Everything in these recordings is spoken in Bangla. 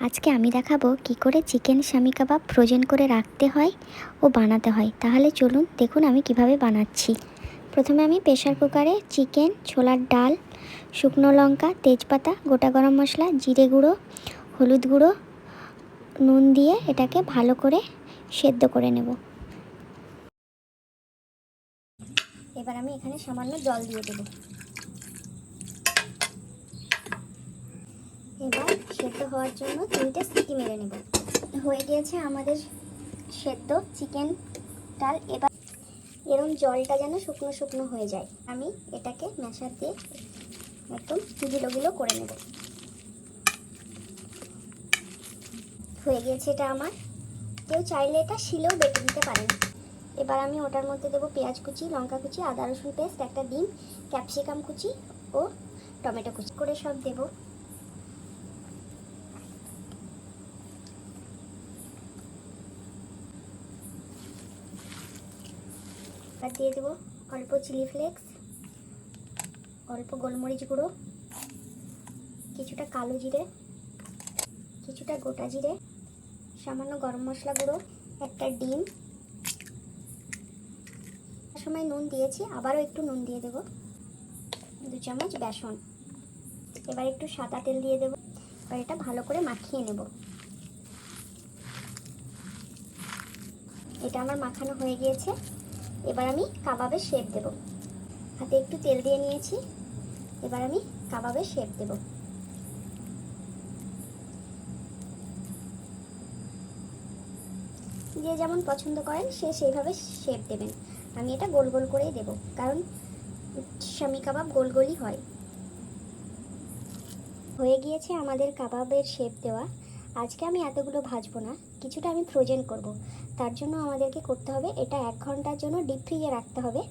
আজকে আমি দেখাবো কি করে চিকেন শামি কাবাব ফ্রোজেন করে রাখতে হয় ও বানাতে হয়। তাহলে চলুন দেখুন আমি কীভাবে বানাচ্ছি। প্রথমে আমি প্রেশার কুকারে চিকেন, ছোলার ডাল, শুকনো লঙ্কা, তেজপাতা, গোটা গরম মশলা, জিরে গুঁড়ো, হলুদ গুঁড়ো, নুন দিয়ে এটাকে ভালো করে সেদ্ধ করে নেব। এবার আমি এখানে সামান্য জল দিয়ে দেবো। এবার সেদ্ধ হওয়ার জন্য তিনটে সিটি মেরে নেব। হয়ে গিয়েছে আমাদের সেদ্ধ চিকেন ডাল। এবার এরম জলটা যেন শুকনো শুকনো হয়ে যায়। আমি এটাকে ম্যাশার দিয়ে একদম গিলো গিলো করে নেব। হয়ে গিয়েছে এটা আমার। কেউ চাইলে এটা শিলেও বেটে দিতে পারেন। এবার আমি ওটার মধ্যে দেবো পেঁয়াজ কুচি, লঙ্কা কুচি, আদা রসুন পেস্ট, একটা ডিম, ক্যাপসিকাম কুচি ও টমেটো কুচি। করে সব দেবো। আর দিয়ে দেবো। অল্প চিলি ফ্লেক্স, অল্প গোলমরিচ গুঁড়ো, কিছুটা কালো জিরে, কিছুটা গোটা জিরে, সামান্য গরম মশলা গুঁড়ো, একটা ডিম। সময় নুন দিয়েছি, আবারও একটু নুন দিয়ে দেবো। দু চামচ বেসন। এবার একটু সাদা তেল দিয়ে দেবো। এবার এটা ভালো করে মাখিয়ে নেব। এটা আমার মাখানো হয়ে গিয়েছে। এবার আমি কাবাবের শেপ দেব। হাতে একটু তেল দিয়ে নিয়েছি। এবার আমি কাবাবের শেপ দেব। যে যেমন পছন্দ করেন, সে সেইভাবে শেপ দেবেন। আমি এটা গোল গোল করেই দেব, কারণ স্বামী কাবাব গোল গোলই হয়। হয়ে গিয়েছে আমাদের কাবাবের শেপ দেওয়া। আজকে আমি এতগুলো ভাজবো না, কিছুটা আমি ফ্রোজেন করব। তার জন্য আমাদেরকে করতে হবে এটা এক ঘণ্টার জন্য ডিপ ফ্রিজে রাখতে হবে।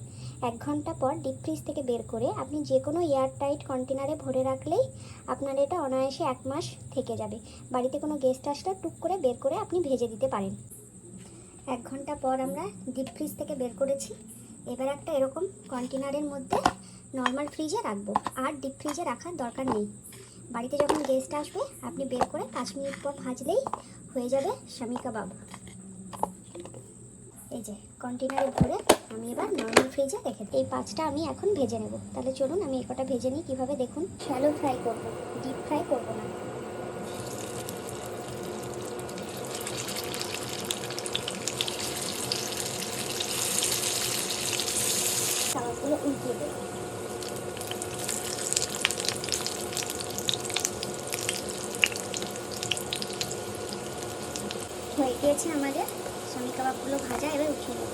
এক ঘণ্টা পর ডিপ ফ্রিজ থেকে বের করে আপনি যে কোনো এয়ার টাইট কন্টেনারে ভরে রাখলেই আপনার এটা অনায়াসে এক মাস থেকে যাবে। বাড়িতে কোনো গেস্ট আসলে টুক করে বের করে আপনি ভেজে দিতে পারেন। এক ঘণ্টা পর আমরা ডিপ ফ্রিজ থেকে বের করেছি। এবার একটা এরকম কন্টেনারের মধ্যে নর্মাল ফ্রিজে রাখব। আর ডিপ ফ্রিজে রাখার দরকার নেই। বাড়িতে যখন গেস্ট আসবে, আপনি বের করে পাঁচ মিনিট পর ভাজলেই হয়ে যাবে স্বামী কাবাব। এই যে কন্টেনারে ভরে আমি এবার নর্মাল ফ্রিজে রেখে এই পাঁচটা আমি এখন ভেজে নেব। তাহলে চলুন আমি এই কটা ভেজে নিই কীভাবে দেখুন। শ্যালো ফ্রাই করব ডিপ ফ্রাই করব না। কাবাবগুলো উল্টিয়ে দেবো। হয়ে গিয়েছে আমাদের। স্বামী কাবাবগুলো ভাজা এবার উঠিয়ে নেব।